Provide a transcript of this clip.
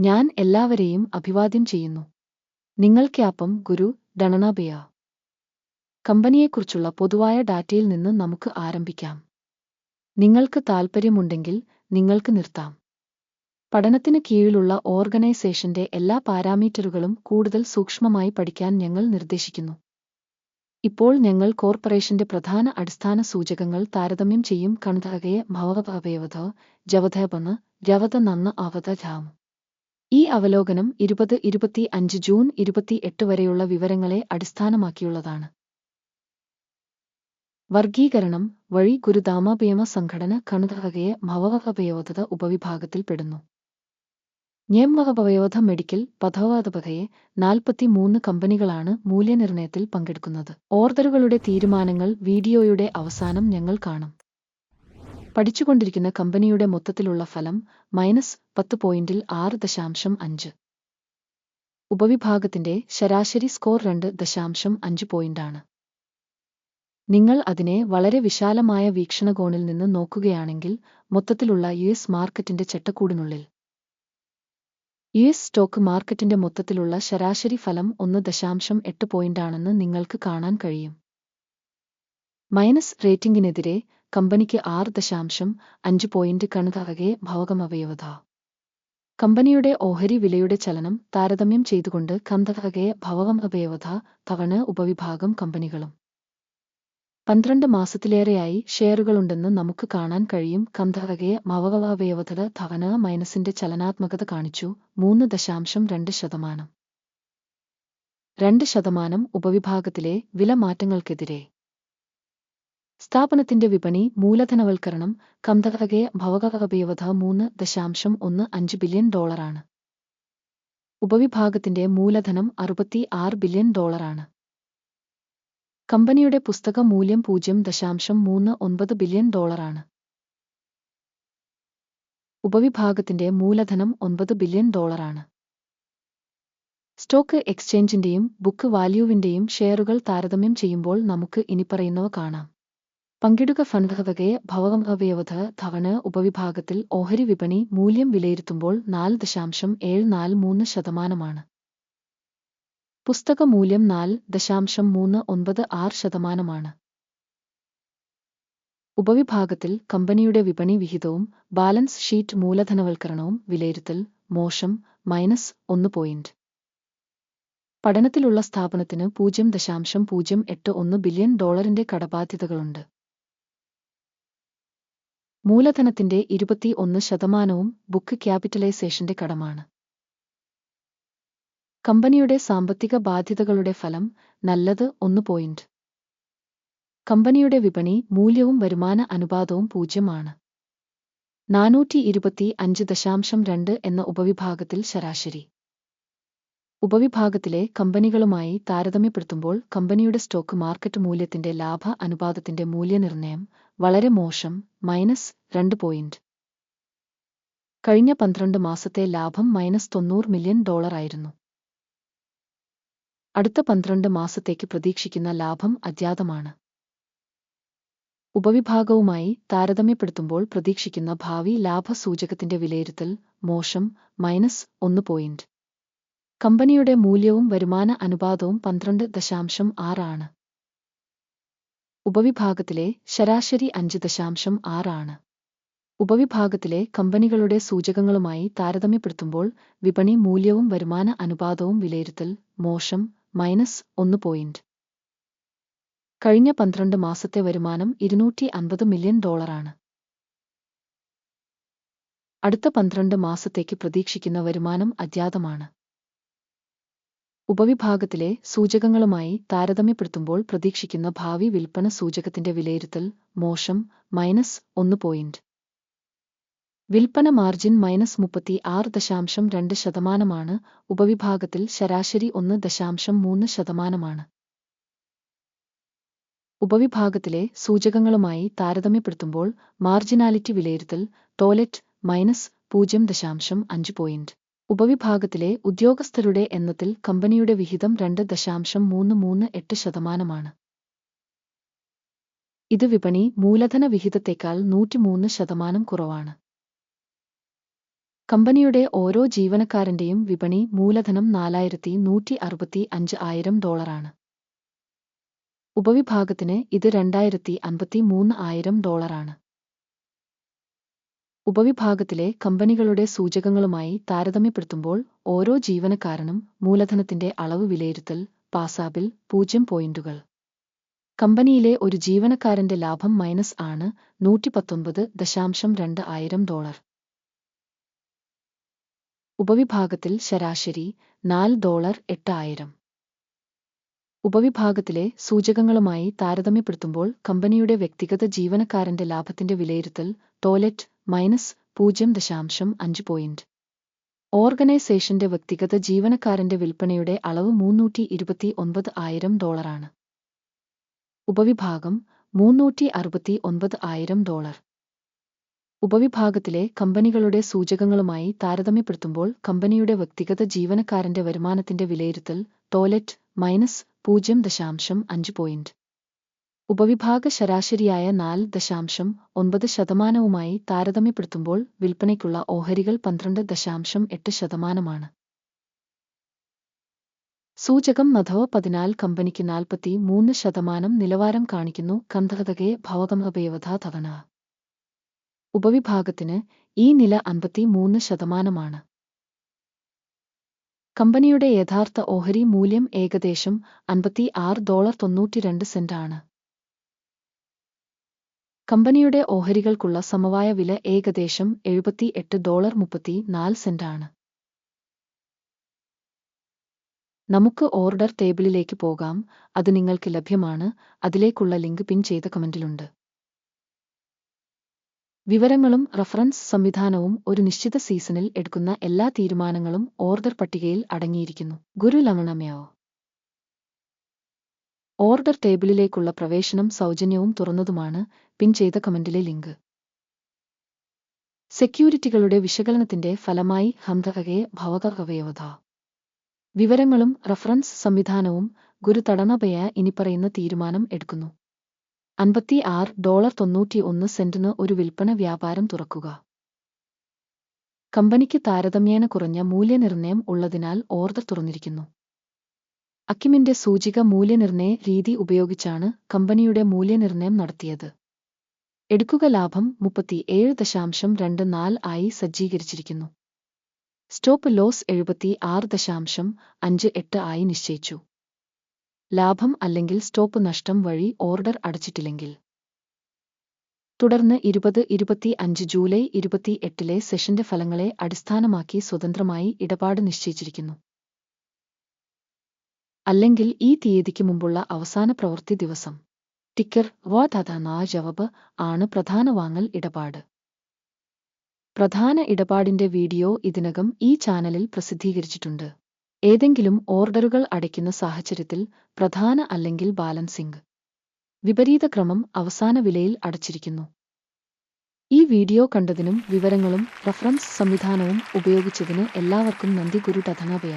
ഞാൻ എല്ലാവരെയും അഭിവാദ്യം ചെയ്യുന്നു. നിങ്ങൾക്കാപ്പം ഗുരു ഡണനാബിയ. കമ്പനിയെക്കുറിച്ചുള്ള പൊതുവായ ഡാറ്റയിൽ നിന്ന് നമുക്ക് ആരംഭിക്കാം. നിങ്ങൾക്ക് താൽപ്പര്യമുണ്ടെങ്കിൽ നിങ്ങൾക്ക് നിർത്താം. പഠനത്തിന് കീഴിലുള്ള ഓർഗനൈസേഷന്റെ എല്ലാ പാരാമീറ്ററുകളും കൂടുതൽ സൂക്ഷ്മമായി പഠിക്കാൻ ഞങ്ങൾ നിർദ്ദേശിക്കുന്നു. ഇപ്പോൾ ഞങ്ങൾ കോർപ്പറേഷന്റെ പ്രധാന അടിസ്ഥാന സൂചകങ്ങൾ താരതമ്യം ചെയ്യും. കണതകയെ ഭവവയവധ ജവധപന്ന് രവത നന്ന് അവതജാം ഈ അവലോകനം ഇരുപത് ഇരുപത്തി അഞ്ച് ജൂൺ ഇരുപത്തി എട്ട് വരെയുള്ള വിവരങ്ങളെ അടിസ്ഥാനമാക്കിയുള്ളതാണ്. വർഗീകരണം വഴി ഗുരുദാമപേമ സംഘടന കണുതകയെ ഭവവപയോധത ഉപവിഭാഗത്തിൽപ്പെടുന്നു ഞെംവകഭയോധ മെഡിക്കൽ പഥവാതപകയെ നാൽപ്പത്തി മൂന്ന് കമ്പനികളാണ് മൂല്യനിർണയത്തിൽ പങ്കെടുക്കുന്നത്. ഓർഡറുകളുടെ തീരുമാനങ്ങൾ വീഡിയോയുടെ അവസാനം ഞങ്ങൾ കാണും. പഠിച്ചുകൊണ്ടിരിക്കുന്ന കമ്പനിയുടെ മൊത്തത്തിലുള്ള ഫലം മൈനസ് പത്ത് പോയിന്റിൽ ആറ് ദശാംശം അഞ്ച്. ഉപവിഭാഗത്തിന്റെ ശരാശരി സ്കോർ രണ്ട് ദശാംശം അഞ്ച് പോയിന്റാണ്. നിങ്ങൾ അതിനെ വളരെ വിശാലമായ വീക്ഷണകോണിൽ നിന്ന് നോക്കുകയാണെങ്കിൽ മൊത്തത്തിലുള്ള യു എസ് മാർക്കറ്റിന്റെ ചട്ടക്കൂടിനുള്ളിൽ. യു എസ് സ്റ്റോക്ക് മാർക്കറ്റിന്റെ മൊത്തത്തിലുള്ള ശരാശരി ഫലം ഒന്ന് ദശാംശം എട്ട് പോയിന്റാണെന്ന് നിങ്ങൾക്ക് കാണാൻ കഴിയും. മൈനസ് റേറ്റിംഗിനെതിരെ കമ്പനിക്ക് ആറ് ദശാംശം അഞ്ച് പോയിന്റ് കണക്കാകെ ഭൗകമവയവത കമ്പനിയുടെ ഓഹരി വിലയുടെ ചലനം താരതമ്യം ചെയ്തുകൊണ്ട് കന്തകകെ ഭവകമവയവത തവണ ഉപവിഭാഗം കമ്പനികളും. പന്ത്രണ്ട് മാസത്തിലേറെയായി ഷെയറുകളുണ്ടെന്ന് നമുക്ക് കാണാൻ കഴിയും കന്തകകെ മവകവയവത തവണ മൈനസിന്റെ ചലനാത്മകത കാണിച്ചു മൂന്ന് ദശാംശം രണ്ട് ശതമാനം. രണ്ട് ശതമാനം ഉപവിഭാഗത്തിലെ വില മാറ്റങ്ങൾക്കെതിരെ സ്ഥാപനത്തിന്റെ വിപണി മൂലധനവൽക്കരണം കന്തകകെ ഭവകകപയവധ മൂന്ന് ദശാംശം ഒന്ന് അഞ്ച് ബില്യൺ ഡോളറാണ്. ഉപവിഭാഗത്തിന്റെ മൂലധനം അറുപത്തി ആറ് ബില്യൺ ഡോളറാണ്. കമ്പനിയുടെ പുസ്തക മൂല്യം പൂജ്യം ദശാംശം മൂന്ന് ഒൻപത് ബില്യൺ ഡോളറാണ്. ഉപവിഭാഗത്തിന്റെ മൂലധനം ഒൻപത് ബില്യൺ ഡോളറാണ്. സ്റ്റോക്ക് എക്സ്ചേഞ്ചിന്റെയും ബുക്ക് വാല്യൂവിന്റെയും ഷെയറുകൾ താരതമ്യം ചെയ്യുമ്പോൾ നമുക്ക് ഇനിപ്പറയുന്നവ കാണാം. പങ്കിടുക ഫണ്ടവകയെ ഭവകമവയവധ തവണ ഉപവിഭാഗത്തിൽ ഓഹരി വിപണി മൂല്യം വിലയിരുത്തുമ്പോൾ നാല് ദശാംശം ഏഴ് നാല് മൂന്ന് ശതമാനമാണ്. പുസ്തക മൂല്യം നാല് ദശാംശം മൂന്ന് ഒൻപത് ആറ് ശതമാനമാണ്. ഉപവിഭാഗത്തിൽ കമ്പനിയുടെ വിപണി വിഹിതവും ബാലൻസ് ഷീറ്റ് മൂലധനവൽക്കരണവും വിലയിരുത്തൽ മോശം മൈനസ് ഒന്ന് പോയിന്റ്. പഠനത്തിലുള്ള സ്ഥാപനത്തിന് പൂജ്യം ദശാംശം പൂജ്യം എട്ട് ഒന്ന് ബില്യൺ ഡോളറിന്റെ കടബാധ്യതകളുണ്ട്. മൂലധനത്തിന്റെ ഇരുപത്തി ഒന്ന് ശതമാനവും ബുക്ക് ക്യാപിറ്റലൈസേഷന്റെ കടമാണ്. കമ്പനിയുടെ സാമ്പത്തിക ബാധ്യതകളുടെ ഫലം നല്ലത് ഒന്ന് പോയിന്റ്. കമ്പനിയുടെ വിപണി മൂല്യവും വരുമാന അനുപാതവും പൂജ്യമാണ്. നാനൂറ്റി ഇരുപത്തി അഞ്ച് ദശാംശം രണ്ട് എന്ന ഉപവിഭാഗത്തിൽ ശരാശരി. ഉപവിഭാഗത്തിലെ കമ്പനികളുമായി താരതമ്യപ്പെടുത്തുമ്പോൾ കമ്പനിയുടെ സ്റ്റോക്ക് മാർക്കറ്റ് മൂല്യത്തിന്റെ ലാഭ അനുപാതത്തിന്റെ മൂല്യനിർണയം വളരെ മോശം മൈനസ് രണ്ട് പോയിന്റ്. കഴിഞ്ഞ പന്ത്രണ്ട് മാസത്തെ ലാഭം മൈനസ് തൊണ്ണൂറ് മില്യൺ ഡോളറായിരുന്നു അടുത്ത പന്ത്രണ്ട് മാസത്തേക്ക് പ്രതീക്ഷിക്കുന്ന ലാഭം അജ്ഞാതമാണ്. ഉപവിഭാഗവുമായി താരതമ്യപ്പെടുത്തുമ്പോൾ പ്രതീക്ഷിക്കുന്ന ഭാവി ലാഭസൂചകത്തിന്റെ വിലയിരുത്തൽ മോശം മൈനസ് ഒന്ന് പോയിന്റ്. കമ്പനിയുടെ മൂല്യവും വരുമാന അനുപാതവും പന്ത്രണ്ട് ദശാംശം ആറാണ് ഉപവിഭാഗത്തിലെ ശരാശരി അഞ്ച് ദശാംശം ആറാണ് ഉപവിഭാഗത്തിലെ കമ്പനികളുടെ സൂചകങ്ങളുമായി താരതമ്യപ്പെടുത്തുമ്പോൾ വിപണി മൂല്യവും വരുമാന അനുപാതവും വിലയിരുത്തൽ മോശം മൈനസ് ഒന്ന് പോയിന്റ് കഴിഞ്ഞ പന്ത്രണ്ട് മാസത്തെ വരുമാനം ഇരുന്നൂറ്റി അൻപത് മില്യൺ ഡോളറാണ് അടുത്ത പന്ത്രണ്ട് മാസത്തേക്ക് പ്രതീക്ഷിക്കുന്ന വരുമാനം അജ്ഞാതമാണ്. ഉപവിഭാഗത്തിലെ സൂചകങ്ങളുമായി താരതമ്യപ്പെടുത്തുമ്പോൾ പ്രതീക്ഷിക്കുന്ന ഭാവി വിൽപ്പന സൂചകത്തിന്റെ വിലയിരുത്തൽ മോശം മൈനസ് ഒന്ന് പോയിന്റ് വിൽപ്പന മാർജിൻ മൈനസ് മുപ്പത്തി ആറ് ദശാംശം രണ്ട് ശതമാനമാണ് ഉപവിഭാഗത്തിൽ ശരാശരി ഒന്ന് ദശാംശം മൂന്ന് ശതമാനമാണ്. ഉപവിഭാഗത്തിലെ സൂചകങ്ങളുമായി താരതമ്യപ്പെടുത്തുമ്പോൾ മാർജിനാലിറ്റി വിലയിരുത്തൽ ടോയ്ലറ്റ് മൈനസ് പൂജ്യം ദശാംശം അഞ്ച് പോയിന്റ് ഉപവിഭാഗത്തിലെ ഉദ്യോഗസ്ഥരുടെ എണ്ണത്തിൽ കമ്പനിയുടെ വിഹിതം രണ്ട് ദശാംശം മൂന്ന് മൂന്ന് എട്ട് ശതമാനമാണ്. ഇത് വിപണി മൂലധന വിഹിതത്തേക്കാൾ നൂറ്റിമൂന്ന് ശതമാനം കുറവാണ്. കമ്പനിയുടെ ഓരോ ജീവനക്കാരന്റെയും വിപണി മൂലധനം നാലായിരത്തി നൂറ്റി അറുപത്തി അഞ്ച് ആയിരം ഡോളറാണ്. ഉപവിഭാഗത്തിന് ഇത് രണ്ടായിരത്തി അമ്പത്തി മൂന്ന് ആയിരം ഡോളറാണ്. ഉപവിഭാഗത്തിലെ കമ്പനികളുടെ സൂചകങ്ങളുമായി താരതമ്യപ്പെടുത്തുമ്പോൾ ഓരോ ജീവനക്കാരനും മൂലധനത്തിന്റെ അളവ് വിലയിരുത്തൽ പാസാബിൽ പൂജ്യം പോയിന്റുകൾ. കമ്പനിയിലെ ഒരു ജീവനക്കാരന്റെ ലാഭം മൈനസ് ആണ് നൂറ്റി പത്തൊമ്പത് ദശാംശം രണ്ട് ആയിരം ഡോളർ. ഉപവിഭാഗത്തിൽ ശരാശരി നാല് ഡോളർ എട്ട് ആയിരം. ഉപവിഭാഗത്തിലെ സൂചകങ്ങളുമായി താരതമ്യപ്പെടുത്തുമ്പോൾ കമ്പനിയുടെ വ്യക്തിഗത ജീവനക്കാരന്റെ ലാഭത്തിന്റെ വിലയിരുത്തൽ ടോയ്ലറ്റ് മൈനസ് പൂജ്യം ദശാംശം അഞ്ച് പോയിന്റ് ഓർഗനൈസേഷന്റെ വ്യക്തിഗത ജീവനക്കാരന്റെ വിൽപ്പനയുടെ അളവ് മുന്നൂറ്റി ഇരുപത്തി ഒൻപത് ആയിരം ഡോളറാണ് ഉപവിഭാഗം മുന്നൂറ്റി അറുപത്തി ഒൻപത് ആയിരം ഡോളർ ഉപവിഭാഗത്തിലെ കമ്പനികളുടെ സൂചകങ്ങളുമായി താരതമ്യപ്പെടുത്തുമ്പോൾ കമ്പനിയുടെ വ്യക്തിഗത ജീവനക്കാരന്റെ വരുമാനത്തിന്റെ വിലയിരുത്തൽ ടോയ്ലറ്റ് മൈനസ് പൂജ്യം ദശാംശം അഞ്ച് പോയിന്റ് ഉപവിഭാഗ ശരാശരിയായ നാല് ദശാംശം ഒൻപത് ശതമാനവുമായി താരതമ്യപ്പെടുത്തുമ്പോൾ വിൽപ്പനയ്ക്കുള്ള ഓഹരികൾ പന്ത്രണ്ട് ദശാംശം എട്ട് ശതമാനമാണ്. സൂചകം നഥവ പതിനാല് കമ്പനിക്ക് നാൽപ്പത്തി മൂന്ന് ശതമാനം നിലവാരം കാണിക്കുന്നു. കന്ധകതകെ ഭവകമപയവധ തവണ ഉപവിഭാഗത്തിന് ഈ നില അൻപത്തി മൂന്ന് ശതമാനമാണ്. കമ്പനിയുടെ യഥാർത്ഥ ഓഹരി മൂല്യം ഏകദേശം അൻപത്തി ആറ് ഡോളർ തൊണ്ണൂറ്റിരണ്ട് സെന്റാണ് കമ്പനിയുടെ ഓഹരികൾക്കുള്ള സമവായ വില ഏകദേശം എഴുപത്തി എട്ട് ഡോളർ മുപ്പത്തി നാല് സെന്റാണ്. നമുക്ക് ഓർഡർ ടേബിളിലേക്ക് പോകാം. അത് നിങ്ങൾക്ക് ലഭ്യമാണ്. അതിലേക്കുള്ള ലിങ്ക് പിൻ ചെയ്ത കമന്റിലുണ്ട്. വിവരങ്ങളും റഫറൻസ് സംവിധാനവും ഒരു നിശ്ചിത സീസണിൽ എടുക്കുന്ന എല്ലാ തീരുമാനങ്ങളും ഓർഡർ പട്ടികയിൽ അടങ്ങിയിരിക്കുന്നു. ഗുരു ലവണമയോ? ഓർഡർ ടേബിളിലേക്കുള്ള പ്രവേശനം സൗജന്യവും തുറന്നതുമാണ്. പിൻ ചെയ്ത കമന്റിലെ ലിങ്ക്. സെക്യൂരിറ്റികളുടെ വിശകലനത്തിന്റെ ഫലമായി ഹംതകയെ ഭവകവയവധ വിവരങ്ങളും റഫറൻസ് സംവിധാനവും ഗുരു ഇനി ഇനിപ്പറയുന്ന തീരുമാനം എടുക്കുന്നു. അൻപത്തി ആറ് ഡോളർ തൊണ്ണൂറ്റി ഒന്ന് സെന്റിന് ഒരു വിൽപ്പന വ്യാപാരം തുറക്കുക. കമ്പനിക്ക് താരതമ്യേന കുറഞ്ഞ മൂല്യനിർണയം ഉള്ളതിനാൽ ഓർഡർ തുറന്നിരിക്കുന്നു. അക്കിമിന്റെ സൂചിക മൂല്യനിർണയ രീതി ഉപയോഗിച്ചാണ് കമ്പനിയുടെ മൂല്യനിർണയം നടത്തിയത്. എടുക്കുക ലാഭം മുപ്പത്തി ഏഴ് ദശാംശം രണ്ട് നാല് ആയി സജ്ജീകരിച്ചിരിക്കുന്നു. സ്റ്റോപ്പ് ലോസ് എഴുപത്തി ആറ് ദശാംശം അഞ്ച് എട്ട് ആയി നിശ്ചയിച്ചു. ലാഭം അല്ലെങ്കിൽ സ്റ്റോപ്പ് നഷ്ടം വഴി ഓർഡർ അടച്ചിട്ടില്ലെങ്കിൽ. തുടർന്ന് ഇരുപത് ഇരുപത്തി അഞ്ച് ജൂലൈ ഇരുപത്തി എട്ടിലെ സെഷന്റെ ഫലങ്ങളെ അടിസ്ഥാനമാക്കി സ്വതന്ത്രമായി ഇടപാട് നിശ്ചയിച്ചിരിക്കുന്നു. അല്ലെങ്കിൽ ഈ തീയതിക്ക് മുമ്പുള്ള അവസാന പ്രവൃത്തി ദിവസം. ടിക്കർ വാ ജവബ് ആണ് പ്രധാന വാങ്ങൽ ഇടപാട്. പ്രധാന ഇടപാടിന്റെ വീഡിയോ ഇതിനകം ഈ ചാനലിൽ പ്രസിദ്ധീകരിച്ചിട്ടുണ്ട്. ഏതെങ്കിലും ഓർഡറുകൾ അടയ്ക്കുന്ന സാഹചര്യത്തിൽ പ്രധാന അല്ലെങ്കിൽ ബാലൻസിംഗ്. വിപരീത ക്രമം അവസാന വിലയിൽ അടച്ചിരിക്കുന്നു. ഈ വീഡിയോ കണ്ടതിനും വിവരങ്ങളും റഫറൻസ് സംവിധാനവും ഉപയോഗിച്ചതിന് എല്ലാവർക്കും നന്ദി ഗുരു ടധനഭയ